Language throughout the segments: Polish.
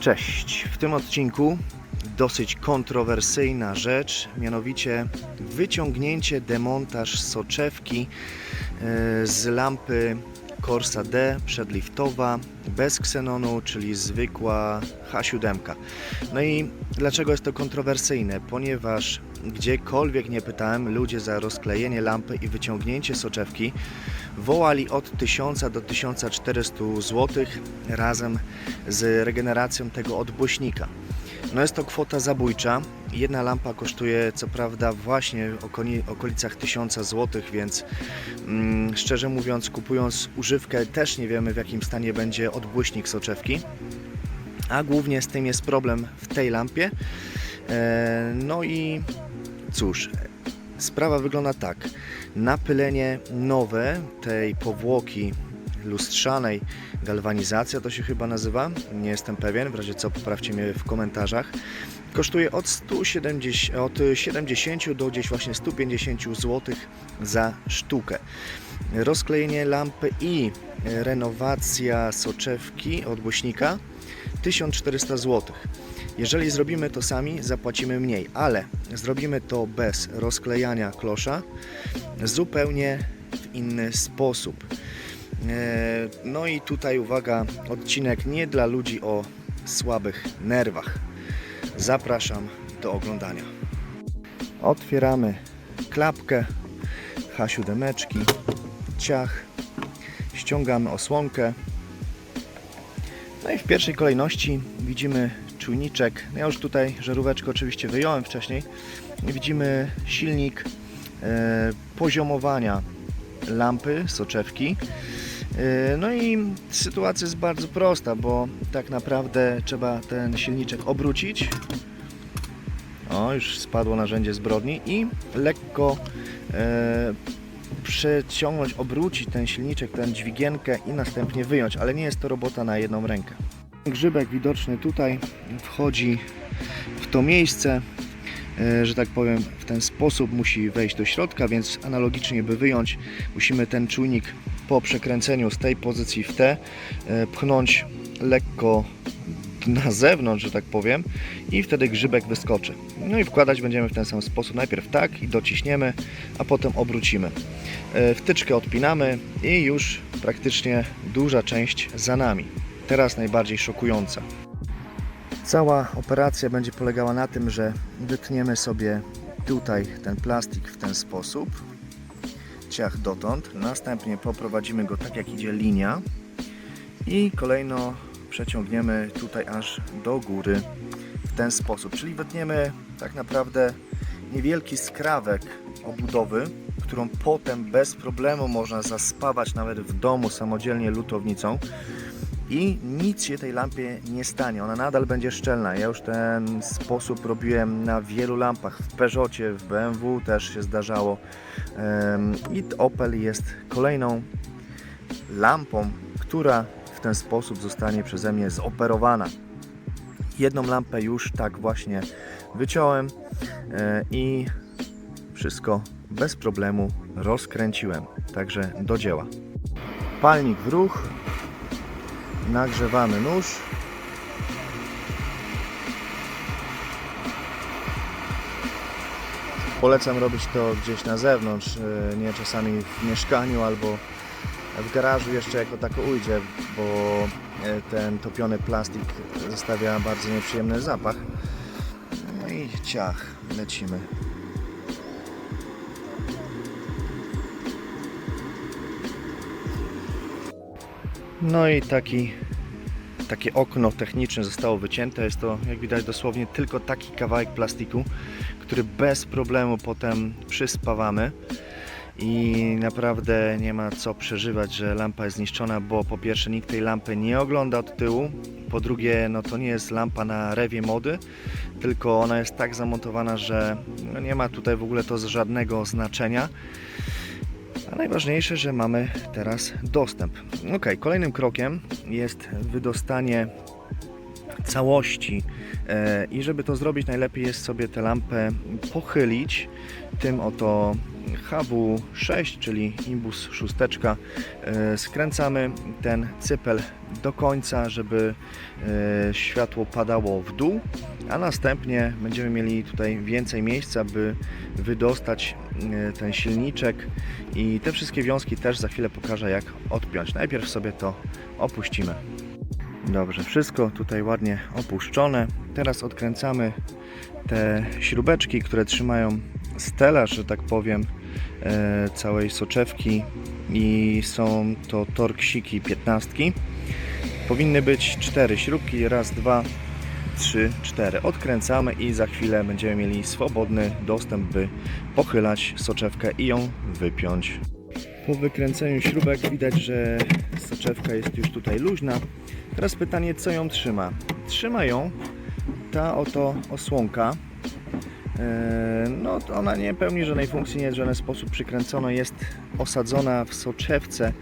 Cześć. W tym odcinku dosyć kontrowersyjna rzecz, mianowicie wyciągnięcie, demontaż soczewki e, z lampy Corsa D przedliftowa bez ksenonu, czyli zwykła H7. No i dlaczego jest to kontrowersyjne? Ponieważ gdziekolwiek nie pytałem, ludzie za rozklejenie lampy i wyciągnięcie soczewki wołali od 1000 do 1400 zł razem z regeneracją tego odbłyśnika. No jest to kwota zabójcza. Jedna lampa kosztuje co prawda właśnie w okoli- okolicach 1000 zł, więc mm, szczerze mówiąc kupując używkę też nie wiemy w jakim stanie będzie odbłyśnik soczewki. A głównie z tym jest problem w tej lampie. E, No i cóż, sprawa wygląda tak. Napylenie nowe tej powłoki lustrzanej, galwanizacja to się chyba nazywa, nie jestem pewien, w razie co poprawcie mnie w komentarzach. Kosztuje od 170, od 70 do gdzieś właśnie 150 zł za sztukę. Rozklejenie lampy i renowacja soczewki odgłośnika 1400 zł. Jeżeli zrobimy to sami, zapłacimy mniej, ale zrobimy to bez rozklejania klosza zupełnie w inny sposób. E, No i tutaj uwaga, odcinek nie dla ludzi o słabych nerwach. Zapraszam do oglądania. Otwieramy klapkę H7, ciach, ściągamy osłonkę. No i w pierwszej kolejności widzimy czujniczek. Ja już tutaj żaróweczkę oczywiście wyjąłem wcześniej. Widzimy silnik e, poziomowania lampy, soczewki. E, No i sytuacja jest bardzo prosta, bo tak naprawdę trzeba ten silniczek obrócić. O, już spadło narzędzie zbrodni i lekko e, przeciągnąć, obrócić ten silniczek, tę dźwigienkę i następnie wyjąć, ale nie jest to robota na jedną rękę. Grzybek widoczny tutaj wchodzi w to miejsce, e, że tak powiem, w ten sposób musi wejść do środka, więc analogicznie, by wyjąć, musimy ten czujnik po przekręceniu z tej pozycji w te e, pchnąć lekko na zewnątrz, że tak powiem, i wtedy grzybek wyskoczy. No i wkładać będziemy w ten sam sposób. Najpierw tak i dociśniemy, a potem obrócimy. E, Wtyczkę odpinamy i już praktycznie duża część za nami. Teraz najbardziej szokująca. Cała operacja będzie polegała na tym, że wytniemy sobie tutaj ten plastik w ten sposób, ciach dotąd, następnie poprowadzimy go tak jak idzie linia. I kolejno przeciągniemy tutaj aż do góry w ten sposób, czyli wytniemy tak naprawdę niewielki skrawek obudowy, którą potem bez problemu można zaspawać nawet w domu samodzielnie lutownicą i nic się tej lampie nie stanie. Ona nadal będzie szczelna. Ja już ten sposób robiłem na wielu lampach. W Peugeotie, w BMW też się zdarzało. I Opel jest kolejną lampą, która w ten sposób zostanie przeze mnie zoperowana. Jedną lampę już tak właśnie wyciąłem e, i wszystko bez problemu rozkręciłem. Także do dzieła. Palnik w ruch, nagrzewamy nóż. Polecam robić to gdzieś na zewnątrz, e, nie czasami w mieszkaniu albo w garażu jeszcze jako tako ujdzie, bo e, ten topiony plastik zostawia bardzo nieprzyjemny zapach. No i ciach, lecimy. No i taki, takie okno techniczne zostało wycięte. Jest to, jak widać, dosłownie tylko taki kawałek plastiku, który bez problemu potem przyspawamy. I naprawdę nie ma co przeżywać, że lampa jest zniszczona, bo po pierwsze nikt tej lampy nie ogląda od tyłu, po drugie no to nie jest lampa na rewie mody, tylko ona jest tak zamontowana, że no nie ma tutaj w ogóle to żadnego znaczenia. Najważniejsze, że mamy teraz dostęp. Ok, kolejnym krokiem jest wydostanie całości. E, I żeby to zrobić, najlepiej jest sobie tę lampę pochylić tym oto HW6, czyli Imbus 6. E, Skręcamy ten cypel do końca, żeby e, światło padało w dół, a następnie będziemy mieli tutaj więcej miejsca, by wydostać ten silniczek i te wszystkie wiązki też za chwilę pokażę jak odpiąć. Najpierw sobie to opuścimy. Dobrze, wszystko tutaj ładnie opuszczone. Teraz odkręcamy te śrubeczki, które trzymają stelaż, że tak powiem, e, całej soczewki i są to torksiki 15. Powinny być cztery śrubki, raz, dwa, trzy, cztery. Odkręcamy i za chwilę będziemy mieli swobodny dostęp, by pochylać soczewkę i ją wypiąć. Po wykręceniu śrubek widać, że soczewka jest już tutaj luźna. Teraz pytanie, co ją trzyma? Trzyma ją ta oto osłonka. Eee, No, ona nie pełni żadnej funkcji, nie jest w żaden sposób przykręcona, jest osadzona w soczewce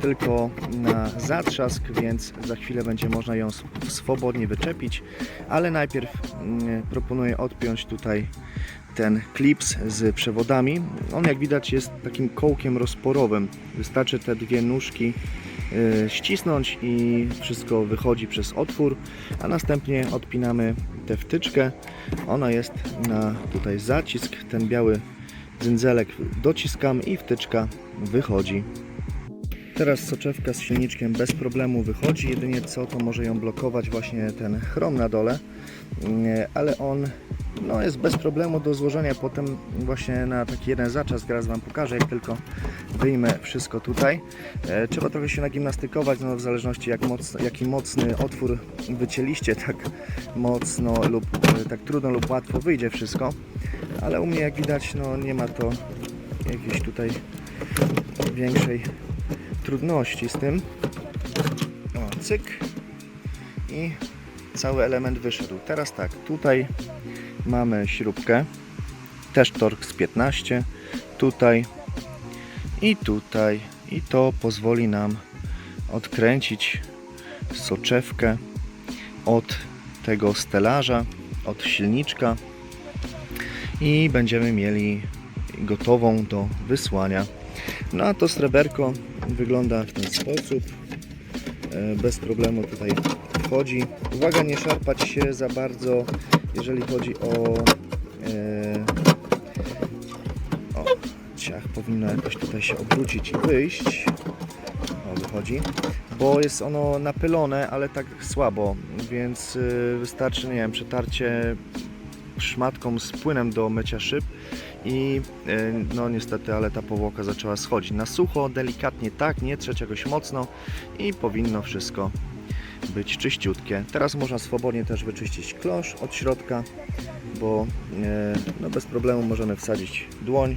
tylko na zatrzask, więc za chwilę będzie można ją sw- swobodnie wyczepić, ale najpierw mm, proponuję odpiąć tutaj ten klips z przewodami. On jak widać jest takim kołkiem rozporowym. Wystarczy te dwie nóżki ścisnąć i wszystko wychodzi przez otwór, a następnie odpinamy tę wtyczkę. Ona jest na tutaj zacisk, ten biały dzynzelek dociskamy i wtyczka wychodzi. Teraz soczewka z silniczkiem bez problemu wychodzi, jedynie co to może ją blokować właśnie ten chrom na dole, Nie, ale on no, jest bez problemu do złożenia. Potem właśnie na taki jeden zaczas, teraz Wam pokażę, jak tylko wyjmę wszystko tutaj. E, Trzeba trochę się nagimnastykować, no, w zależności jak mocno, jaki mocny otwór wycięliście, tak mocno lub e, tak trudno lub łatwo wyjdzie wszystko, ale u mnie jak widać no, nie ma to jakiejś tutaj większej trudności z tym. O, cyk i cały element wyszedł. Teraz tak, tutaj mamy śrubkę, też Torx 15, tutaj i tutaj i to pozwoli nam odkręcić soczewkę od tego stelaża, od silniczka i będziemy mieli gotową do wysłania. No a to sreberko wygląda w ten sposób. E, Bez problemu tutaj wchodzi. Uwaga, nie szarpać się za bardzo, jeżeli chodzi o, e, o ciach. Powinno jakoś tutaj się obrócić i wyjść. O, wychodzi. Bo jest ono napylone, ale tak słabo, więc y, wystarczy, nie wiem, przetarcie szmatką z płynem do mycia szyb i y, no niestety, ale ta powłoka zaczęła schodzić. Na sucho, delikatnie tak, nie trzeć jakoś mocno i powinno wszystko być czyściutkie. Teraz można swobodnie też wyczyścić klosz od środka, bo y, no bez problemu możemy wsadzić dłoń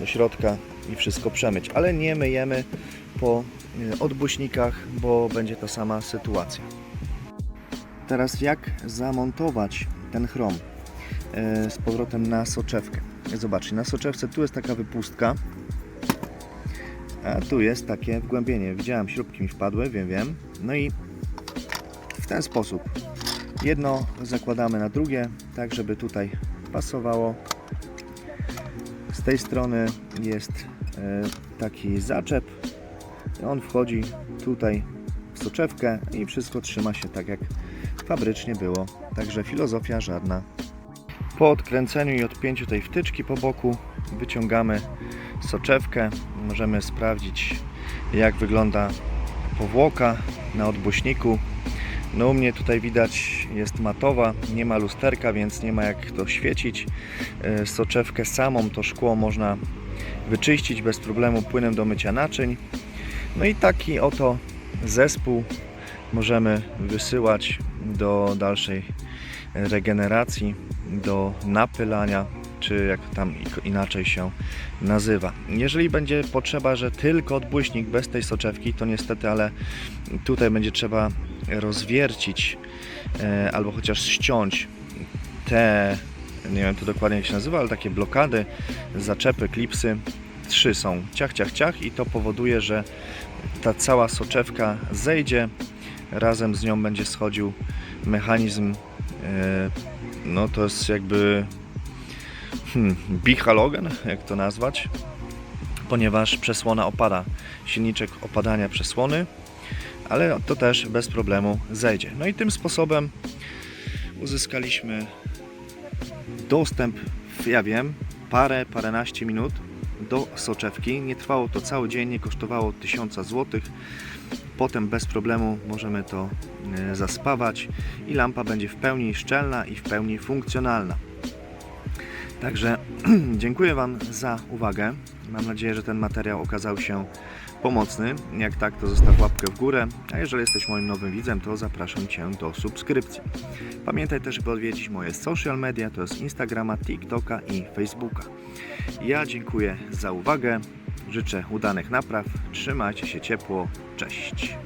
do środka i wszystko przemyć, ale nie myjemy po y, odbuśnikach, bo będzie to sama sytuacja. Teraz jak zamontować ten chrom e, z powrotem na soczewkę. Zobaczcie, na soczewce tu jest taka wypustka, a tu jest takie wgłębienie. Widziałem, śrubki mi wpadły, wiem, wiem. No i w ten sposób jedno zakładamy na drugie, tak żeby tutaj pasowało. Z tej strony jest e, taki zaczep. On wchodzi tutaj w soczewkę i wszystko trzyma się tak jak fabrycznie było. Także filozofia żadna. Po odkręceniu i odpięciu tej wtyczki po boku wyciągamy soczewkę. Możemy sprawdzić jak wygląda powłoka na odbuśniku. No u mnie tutaj widać jest matowa, nie ma lusterka, więc nie ma jak to świecić. E, Soczewkę samą to szkło można wyczyścić bez problemu płynem do mycia naczyń. No i taki oto zespół możemy wysyłać do dalszej regeneracji, do napylania, czy jak tam inaczej się nazywa. Jeżeli będzie potrzeba, że tylko odbłyśnik bez tej soczewki, to niestety, ale tutaj będzie trzeba rozwiercić e, albo chociaż ściąć te, nie wiem to dokładnie jak się nazywa, ale takie blokady, zaczepy, klipsy. Trzy są ciach, ciach, ciach i to powoduje, że ta cała soczewka zejdzie razem z nią będzie schodził mechanizm, e, no to jest jakby hmm, bihalogen, jak to nazwać, ponieważ przesłona opada, silniczek opadania przesłony, ale to też bez problemu zejdzie. No i tym sposobem uzyskaliśmy dostęp, w, ja wiem, parę, paręnaście minut do soczewki. Nie trwało to cały dzień, nie kosztowało 1000 zł. Potem bez problemu możemy to e, zaspawać i lampa będzie w pełni szczelna i w pełni funkcjonalna. Także dziękuję Wam za uwagę. Mam nadzieję, że ten materiał okazał się pomocny. Jak tak, to zostaw łapkę w górę. A jeżeli jesteś moim nowym widzem, to zapraszam Cię do subskrypcji. Pamiętaj też, by odwiedzić moje social media, to jest Instagrama, TikToka i Facebooka. Ja dziękuję za uwagę. Życzę udanych napraw. Trzymajcie się ciepło. Cześć.